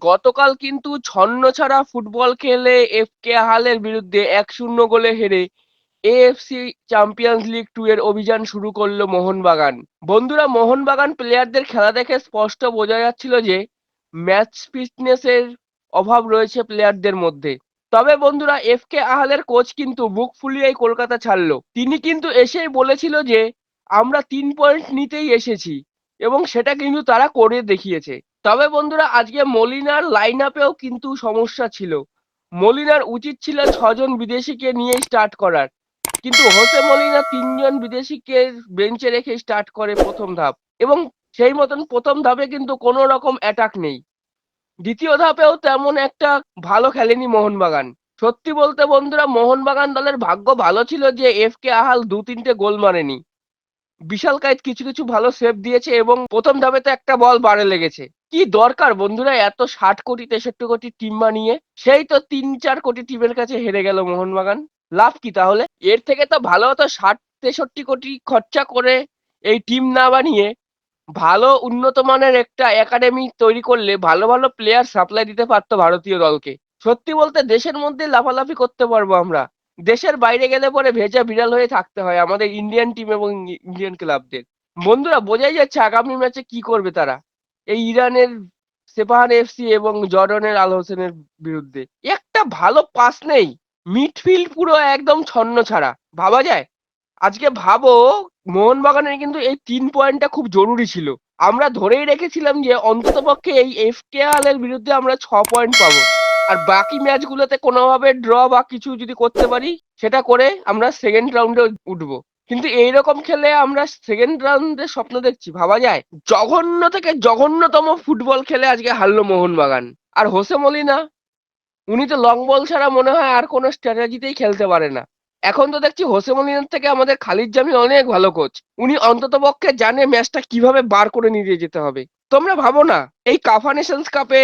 গতকাল কিন্তু ছন্নছাড়া ফুটবল খেলে এফকে হালের বিরুদ্ধে এক শূন্য গোলে হেরে এএফসি চ্যাম্পিয়ন্স লিগ টু এর অভিযান শুরু করল মোহনবাগান। বন্ধুরা, মোহনবাগান প্লেয়ারদের খেলা দেখে স্পষ্ট বোঝা যাচ্ছিল যে ম্যাচ ফিটনেসের অভাব রয়েছে প্লেয়ারদের মধ্যে। তবে বন্ধুরা, এফকে আহালের কোচ কিন্তু বুক ফুলিয়েই কলকাতা ছাড়লো। তিনি কিন্তু এসেই বলেছিল যে, আমরা তিন পয়েন্ট নিতেই এসেছি এবং সেটা কিন্তু তারা করে দেখিয়েছে। তবে বন্ধুরা, আজকে মলিনার লাইন আপেও কিন্তু সমস্যা ছিল। মলিনার উচিত ছিল ছজন বিদেশিকে নিয়ে স্টার্ট করার। কিন্তু হোসে মলিনা তিনজন বিদেশিকে বেঞ্চে রেখে স্টার্ট করে প্রথম ধাপ। এবং সেই মতন প্রথম ধাপে কিন্তু কোনো রকম অ্যাটাক নেই। দ্বিতীয় ধাপেও তেমন একটা ভালো খেলেনি মোহনবাগান। সত্যি বলতে বন্ধুরা, মোহনবাগান দলের ভাগ্য ভালো ছিল যে এফ কে আহাল দু তিনটে গোল মারেনি। বিশাল কাইত কিছু কিছু ভালো সেভ দিয়েছে এবং প্রথম ধাপে তো একটা বল বারে লেগেছে। কি দরকার বন্ধুরা? এত ষাট কোটি, তেষট্টি কোটি টিম বানিয়ে সেই তো তিন, চার কোটি টিমের কাছে হেরে গেল মোহনবাগান। লাভ কি তাহলে? এর থেকে তো ভালো হতো ষাট, তেষট্টি কোটি খরচা করে এই টিম না বানিয়ে ভালো, উন্নত মানের একটা একাডেমি তৈরি করলে ভালো ভালো প্লেয়ার সাপ্লাই দিতে পারতো ভারতীয় দলকে। সত্যি বলতে দেশের মধ্যে লাফালাফি করতে পারব আমরা। দেশের বাইরে গেলে পরে ভেজা বিড়াল হয়ে থাকতে হয় আমাদের ইন্ডিয়ান টিম এবং ইন্ডিয়ান ক্লাবদের বন্ধুরা, বোঝাই যাচ্ছে আগামী ম্যাচে কি করবে তারা? এই ইরানের সেপাহান এফসি এবং জর্ডনের আল হোসেনের বিরুদ্ধে। একটা ভালো পাস নেই। মিডফিল্ড পুরো একদম ছন্ন ছাড়া। ভাবা যায়? আজকে ভাবো, মোহনবাগানের কিন্তু এই তিন পয়েন্টটা খুব জরুরি ছিল। আমরা ধরেই রেখেছিলাম যে অন্ততপক্ষে এই এফ এফকেআল এর বিরুদ্ধে আমরা ছ পয়েন্ট পাবো। আর বাকি ম্যাচগুলোতে কোনোভাবে ড্র বা কিছু যদি করতে পারি, সেটা করে আমরা সেকেন্ড রাউন্ডে উঠবো। কিন্তু এইরকম খেলে আমরা সেকেন্ড রাউন্ডে স্বপ্ন দেখছি, ভাবা যায়। জঘন্য থেকে জঘন্যতম ফুটবল খেলে আজকে হারলো মোহনবাগান। আর হোসে মলিনা, উনি তো লং বল ছাড়া মনে হয় আর কোনো স্ট্র্যাটেজিতেই খেলতে পারে না। এখন তো দেখছি হোসে মলিনার থেকে আমাদের খালিদ জামি অনেক ভালো কোচ উনি অন্তত পক্ষে জানে ম্যাচটা কীভাবে বার করে নিয়ে যেতে হবে। তোমরা ভাবো না, এই কাফা নেশনস কাপে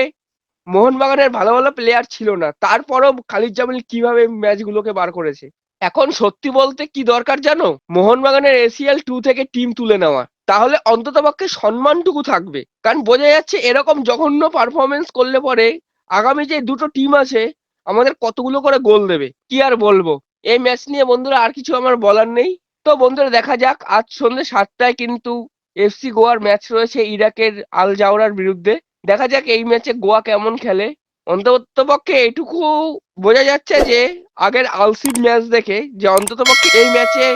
মোহনবাগানের ভালো ভালো প্লেয়ার ছিল না। তারপরও খালিদ জামিল কীভাবে ম্যাচগুলোকে বার করেছে? এখন সত্যি বলতে কি দরকার জানো? মোহনবাগানের এসিএল টু থেকে টিম তুলে নেওয়া। তাহলে অন্ততপক্ষে সম্মানটুকু থাকবে। কারণ বোঝা যাচ্ছে এরকম জঘন্য পারফরমেন্স করলে পরে আগামী যে দুটো টিম আছে, আমাদের কতগুলো করে গোল দেবে? কি আর বলব? এই ম্যাচ নিয়ে বন্ধুরা আর কিছু আমার বলার নেই। তো বন্ধুরা দেখা যাক, আজ সন্ধ্যে সাতটায় কিন্তু এফসি গোয়ার ম্যাচ রয়েছে ইরাকের আল জাওরার বিরুদ্ধে। দেখা যাক এই ম্যাচে গোয়া কেমন খেলে। অন্ততপক্ষে এটুকু বোঝা যাচ্ছে যে আগের আলসির ম্যাচ দেখে যে অন্ততপক্ষে এই ম্যাচে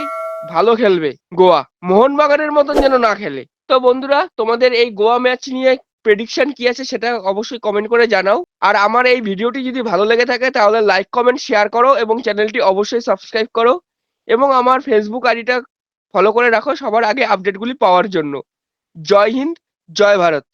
ভালো খেলবে গোয়া। মোহনবাগানের মতন যেন না খেলে। তো বন্ধুরা, তোমাদের এই গোয়া ম্যাচ নিয়ে প্রেডিকশন কি আছে সেটা অবশ্যই কমেন্ট করে জানাও। আর আমার এই ভিডিওটি যদি ভালো লেগে থাকে তাহলে লাইক কমেন্ট শেয়ার করো এবং চ্যানেলটি অবশ্যই সাবস্ক্রাইব করো। এবং আমার ফেসবুক আইডিটা ফলো করে রাখো সবার আগে আপডেটগুলি পাওয়ার জন্য। জয় হিন্দ, জয় ভারত।